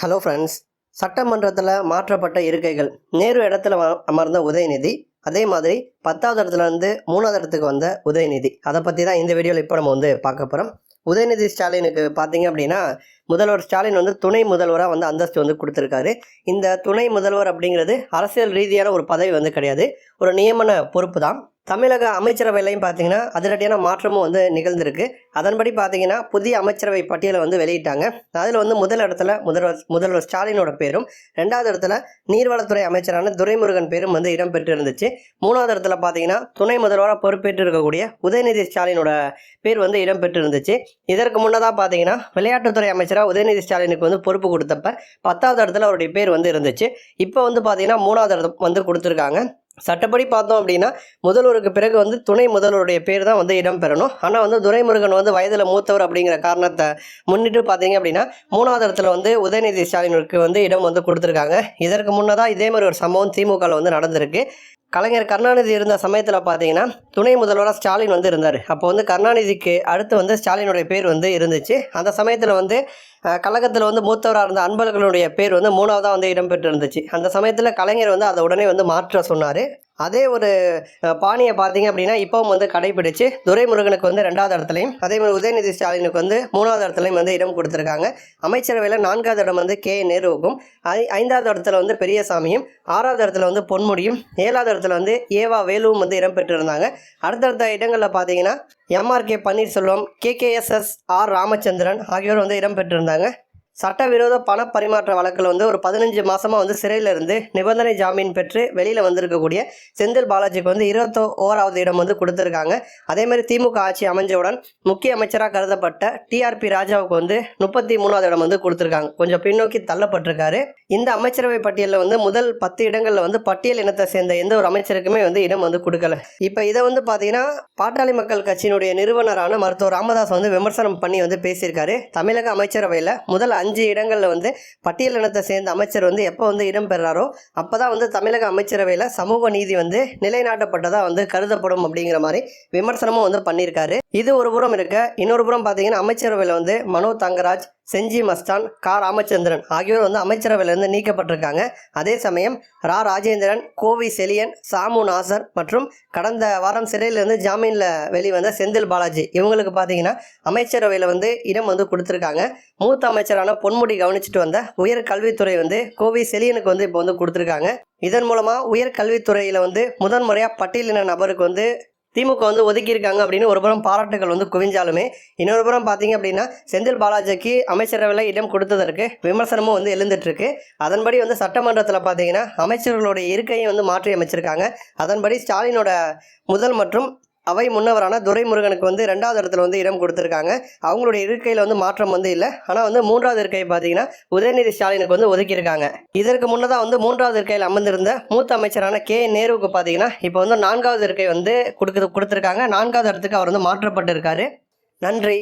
Hello friends சட்டமன்றத்தில் மாற்றப்பட்ட இருக்கைகள். நேரு இடத்துல அமர்ந்த உதயநிதி. அதே மாதிரி பத்தாவது இடத்துல இருந்து மூணாவது இடத்துக்கு வந்த உதயநிதி. அதை பற்றி தான் இந்த வீடியோவில் இப்போ நம்ம வந்து பார்க்க போகிறோம் உதயநிதி ஸ்டாலினுக்கு பார்த்தீங்க அப்படின்னா முதல்வர் ஸ்டாலின் வந்து துணை முதல்வராக வந்து அந்தஸ்து வந்து கொடுத்துருக்காரு. இந்த துணை முதல்வர் அப்படிங்கிறது அரசியல் ரீதியான ஒரு பதவி வந்து கிடையாது. ஒரு நியமன பொறுப்பு தான். தமிழக அமைச்சரவையிலையும் பார்த்தீங்கன்னா அதிரடியான மாற்றமும் வந்து நிகழ்ந்திருக்கு. அதன்படி பார்த்தீங்கன்னா புதிய அமைச்சரவை பட்டியலை வந்து வெளியிட்டாங்க. அதில் வந்து முதல் இடத்துல முதல்வர் முதல்வர் ஸ்டாலினோட பேரும் ரெண்டாவது இடத்துல நீர்வளத்துறை அமைச்சரான துரைமுருகன் பேரும் வந்து இடம்பெற்று இருந்துச்சு மூணாவது இடத்துல பார்த்தீங்கன்னா துணை முதல்வராக பொறுப்பேற்று இருக்கக்கூடிய உதயநிதி ஸ்டாலினோட பேர் வந்து இடம்பெற்று இருந்துச்சு இதற்கு முன்னதாக பார்த்தீங்கன்னா விளையாட்டுத்துறை அமைச்சராக உதயநிதி ஸ்டாலினுக்கு வந்து பொறுப்பு கொடுத்தப்ப பத்தாவது இடத்துல அவருடைய பேர் வந்து இருந்துச்சு. இப்போ வந்து பார்த்தீங்கன்னா மூணாவது இடம் வந்து கொடுத்துருக்காங்க. சட்டப்படி பார்த்தோம் அப்படின்னா முதல்வருக்கு பிறகு வந்து துணை முதல்வருடைய பேர் தான் வந்து இடம் பெறணும் ஆனால் வந்து துரைமுருகன் வந்து வயதில் மூத்தவர் அப்படிங்கிற காரணத்தை முன்னிட்டு பார்த்தீங்க அப்படின்னா மூணாவது இடத்துல வந்து உதயநிதி ஸ்டாலினுக்கு வந்து இடம் வந்து கொடுத்துருக்காங்க. இதற்கு முன்னதாக இதே மாதிரி ஒரு சம்பவம் திமுகவில் வந்து நடந்திருக்கு. கலைஞர் கருணாநிதி இருந்த சமயத்தில் பார்த்தீங்கன்னா துணை முதல்வராக ஸ்டாலின் வந்து இருந்தார். அப்போ வந்து கருணாநிதிக்கு அடுத்து வந்து ஸ்டாலினுடைய பேர் வந்து இருந்துச்சு. அந்த சமயத்தில் வந்து கழகத்தில் வந்து மூத்தவராக இருந்த அன்பர்களுடைய பேர் வந்து மூணாவதாக வந்து இடம்பெற்று இருந்துச்சு அந்த சமயத்தில் கலைஞர் வந்து அதை உடனே வந்து மாற்ற சொன்னார். அதே ஒரு பாணியை பார்த்தீங்க அப்படின்னா இப்போவும் வந்து கடைபிடிச்சு துரைமுருகனுக்கு வந்து ரெண்டாவது இடத்துலையும் அதே மாதிரி உதயநிதி ஸ்டாலினுக்கு வந்து மூணாவது இடத்துலையும் வந்து இடம் கொடுத்துருக்காங்க. அமைச்சரவையில் நான்காவது இடம் வந்து கே. நேருவுக்கும் ஐ ஐந்தாவது இடத்துல வந்து பெரியசாமியும் ஆறாவது இடத்துல வந்து பொன்முடியும் ஏழாவது இடத்துல வந்து ஏவா வேலுவும் வந்து இடம் பெற்றிருந்தாங்க அடுத்தடுத்த இடங்களில் பார்த்தீங்கன்னா MRK Panneerselvam KKSS R. Ramachandran ஆகியோர் வந்து இடம் பெற்றிருந்தாங்க சட்டவிரோத பண பரிமாற்ற வழக்கில் வந்து ஒரு பதினஞ்சு மாதமாக வந்து சிறையில் இருந்து நிபந்தனை ஜாமீன் பெற்று வெளியில் வந்திருக்கக்கூடிய செந்தில் பாலாஜிக்கு வந்து இருபத்தோ ஓராவது இடம் வந்து கொடுத்துருக்காங்க. அதேமாதிரி திமுக ஆட்சி அமைஞ்சவுடன் முக்கிய அமைச்சராக கருதப்பட்ட டிஆர்பி ராஜாவுக்கு வந்து முப்பத்தி மூணாவது இடம் வந்து கொடுத்துருக்காங்க. கொஞ்சம் பின்னோக்கி தள்ளப்பட்டிருக்காரு. இந்த அமைச்சரவை பட்டியலில் வந்து முதல் பத்து இடங்களில் வந்து பட்டியல் இனத்தை சேர்ந்த எந்த ஒரு அமைச்சருக்குமே வந்து இடம் வந்து கொடுக்கல. இப்போ இதை வந்து பார்த்தீங்கன்னா பாட்டாளி மக்கள் கட்சியினுடைய நிறுவனரான மருத்துவர் ராமதாஸ் வந்து விமர்சனம் பண்ணி வந்து பேசியிருக்காரு. தமிழக அமைச்சரவையில் முதல் அஞ்சு இடங்களில் வந்து பட்டியலினத்தை சேர்ந்த அமைச்சர் வந்து எப்போ வந்து இடம்பெறாரோ அப்போ தான் வந்து தமிழக அமைச்சரவையில் சமூக நீதி வந்து நிலைநாட்டப்பட்டதாக வந்து கருதப்படும் அப்படிங்கிற மாதிரி விமர்சனமும் வந்து பண்ணியிருக்காரு. இது ஒரு புறம் இருக்க. இன்னொரு புறம் பார்த்தீங்கன்னா அமைச்சரவையில் வந்து மனோ தங்கராஜ் செஞ்சி மஸ்தான் கா. ராமச்சந்திரன் ஆகியோர் வந்து அமைச்சரவையிலிருந்து நீக்கப்பட்டிருக்காங்க. அதே சமயம் ரா. ராஜேந்திரன் கோவி செலியன் சாமு நாசர் மற்றும் கடந்த வாரம் சிறையிலிருந்து ஜாமீனில் வெளிவந்த செந்தில் பாலாஜி. இவங்களுக்கு பார்த்தீங்கன்னா அமைச்சரவையில் வந்து இடம் வந்து கொடுத்துருக்காங்க. மூத்த அமைச்சரான பொன்முடி கவனிச்சிட்டு வந்த உயர் கல்வித்துறை வந்து கோவி செலியனுக்கு வந்து இப்போ வந்து கொடுத்துருக்காங்க. இதன் மூலமாக உயர் கல்வித்துறையில் வந்து முதன்முறையாக பட்டியலின நபருக்கு வந்து திமுக வந்து ஒதுக்கியிருக்காங்க அப்படின்னு ஒரு புறம் பாராட்டுகள் வந்து குவிஞ்சாலுமே இன்னொரு புறம் பார்த்தீங்க அப்படின்னா செந்தில் பாலாஜிக்கு அமைச்சரவையில் இடம் கொடுத்ததற்கு விமர்சனமும் வந்து எழுந்துட்டுருக்கு. அதன்படி வந்து சட்டமன்றத்தில் பார்த்தீங்கன்னா அமைச்சர்களுடைய இருக்கையை வந்து மாற்றி அமைச்சிருக்காங்க அதன்படி ஸ்டாலினோட முதல் மற்றும் அவை முன்னவரான துரைமுருகனுக்கு வந்து ரெண்டாவது இடத்துல வந்து இடம் கொடுத்துருக்காங்க. அவங்களுடைய இருக்கையில் வந்து மாற்றம் வந்து இல்லை. ஆனால் வந்து மூன்றாவது இருக்கை பார்த்தீங்கன்னா உதயநிதி ஸ்டாலினுக்கு வந்து ஒதுக்கியிருக்காங்க. இதற்கு முன்னதாக வந்து மூன்றாவது இருக்கையில் அமர்ந்திருந்த மூத்த அமைச்சரான கே. நேருவுக்கு பார்த்தீங்கன்னா இப்போ வந்து நான்காவது இருக்கை வந்து கொடுக்குது கொடுத்துருக்காங்க. நான்காவது இடத்துக்கு அவர் வந்து மாற்றப்பட்டிருக்காரு. நன்றி.